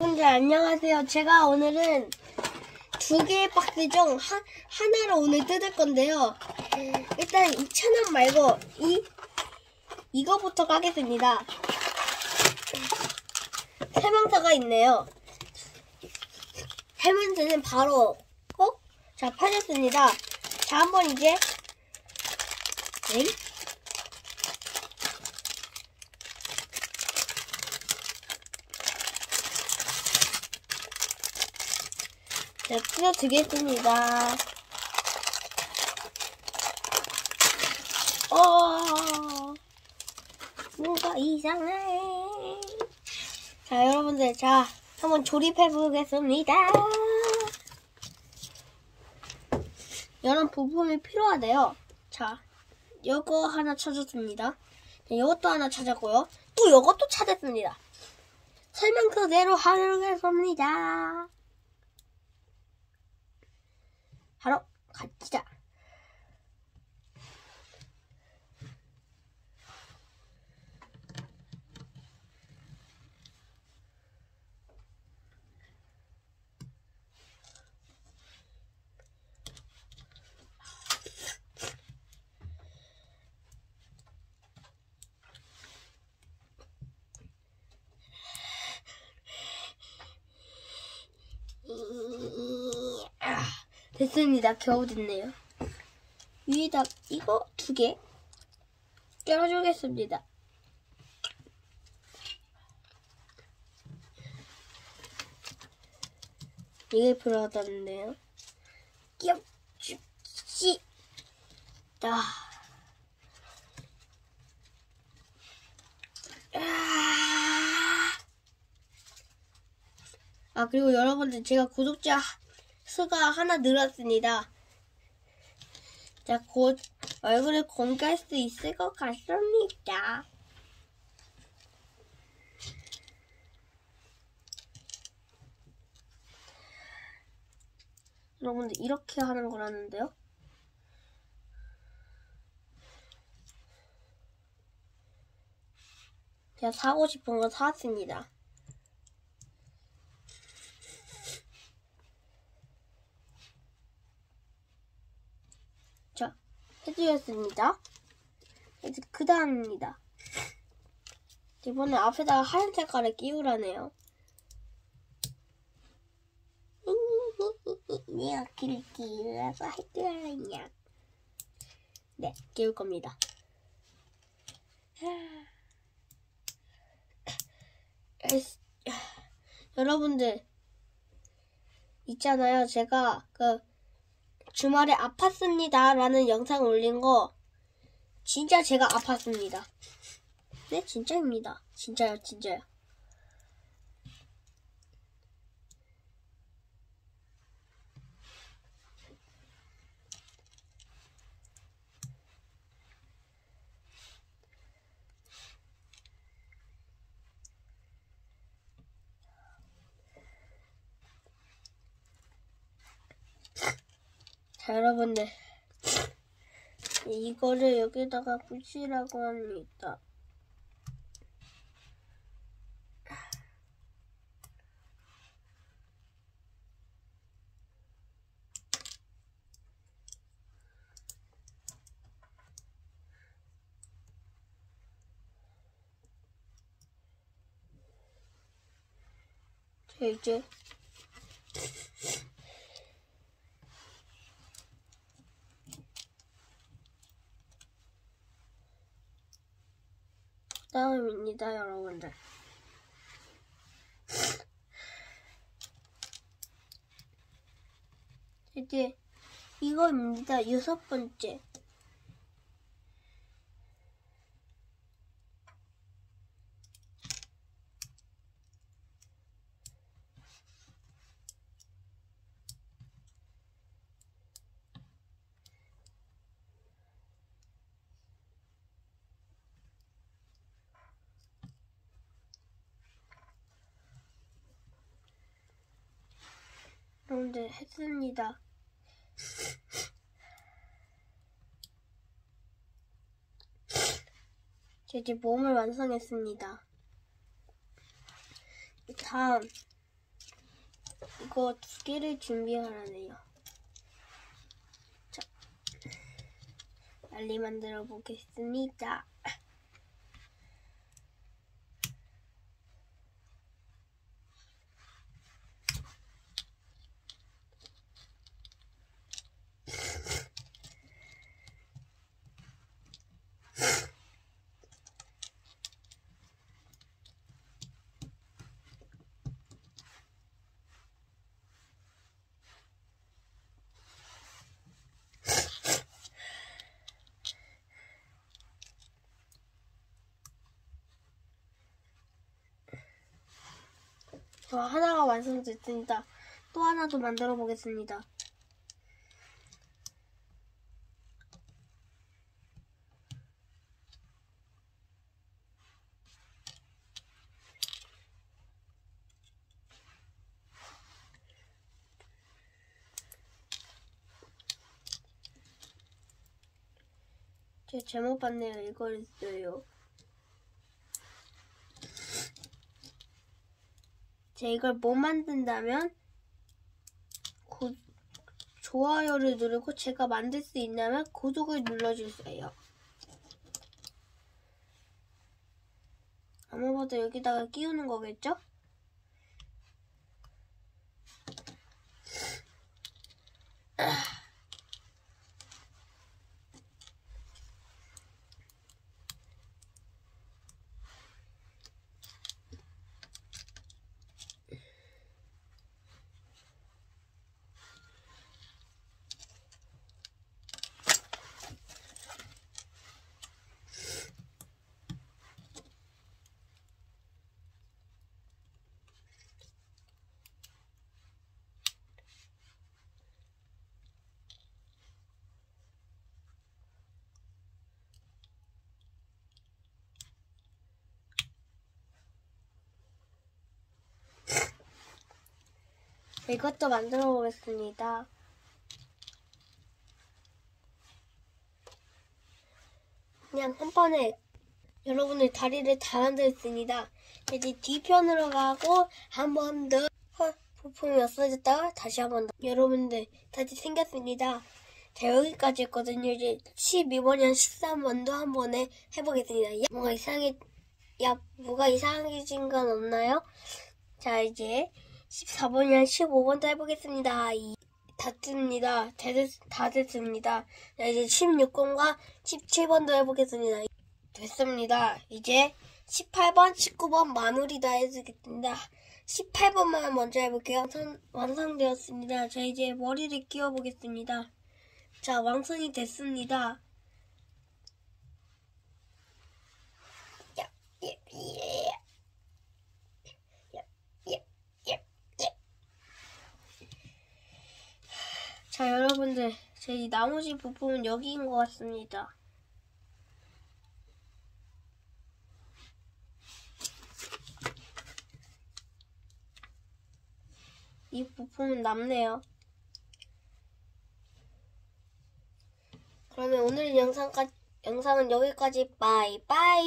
여러분들 안녕하세요. 제가 오늘은 두 개의 박스 중 하, 하나를 오늘 뜯을 건데요. 일단 2,000원 말고 이 이거부터 가겠습니다. 세명서가 있네요. 세 번째는 바로 어? 자 팔렸습니다. 자 한번 이제 엥? 자, 풀어드리겠습니다. 어, 뭔가 이상해. 자, 여러분들, 자, 한번 조립해 보겠습니다. 이런 부품이 필요하대요. 자, 요거 하나 찾았습니다. 네, 이것도 하나 찾았고요. 또 이것도 찾았습니다. 설명 그대로 하겠습니다. 바로 가자. 됐습니다. 겨우 됐네요. 위에다 이거 두 개 껴주겠습니다. 이게 필요하다는데요. 끼워주지. 아. 아, 그리고 여러분들 제가 구독자 수가 하나 늘었습니다. 자, 곧 얼굴을 공개할 수 있을 것 같습니다. 여러분들 이렇게 하는 거라는데요. 제가 사고 싶은 거 사왔습니다. 자, 해드렸습니다. 이제 그 다음입니다. 이번에 앞에다가 하얀 색깔을 끼우라네요. 내가 길 끼워서 할줄 알았냐? 네, 끼울 겁니다. 여러분들 있잖아요. 제가 그 주말에 아팠습니다. 라는 영상 올린 거 진짜 제가 아팠습니다. 네, 진짜입니다. 진짜요, 진짜요. 자, 여러분들. 이거를 여기다가 붙이라고 합니다. 자, 이제 다음입니다, 여러분들. 이제 이거입니다. 여섯 번째. 여러분들 했습니다. 제 이제 몸을 완성했습니다. 다음 이거 두 개를 준비하라네요. 자, 빨리 만들어 보겠습니다. 저 하나가 완성됐습니다. 또 하나 더 만들어 보겠습니다. 제 제목 봤네요. 이걸 써요. 제가 이걸 못 만든다면 구, 좋아요를 누르고 제가 만들 수 있다면 구독을 눌러주세요. 아무것도 여기다가 끼우는 거겠죠? 이것도 만들어 보겠습니다. 그냥 한 번에 여러분의 다리를 다 만들었습니다. 이제 뒤편으로 가고 한 번 더 부품이 없어졌다가 다시 한 번 더 여러분들 다시 생겼습니다. 자 여기까지 했거든요. 이제 12번이랑 13번도 한 번에 해보겠습니다. 야, 뭔가 이상해 야 뭐가 이상해진 건 없나요? 자 이제 14번이랑 15번도 해보겠습니다. 이, 다 됐습니다. 다, 됐, 다 됐습니다. 자, 이제 16번과 17번도 해보겠습니다. 됐습니다. 이제 18번, 19번 마무리 다 해주겠습니다. 18번만 먼저 해볼게요. 완성, 완성되었습니다. 자, 이제 머리를 끼워보겠습니다. 자, 완성이 됐습니다. 야, 예, 예. 자, 여러분들, 제이 나머지 부품은 여기인 것 같습니다. 이 부품은 남네요. 그러면 오늘 영상까지, 영상은 여기까지 빠이빠이.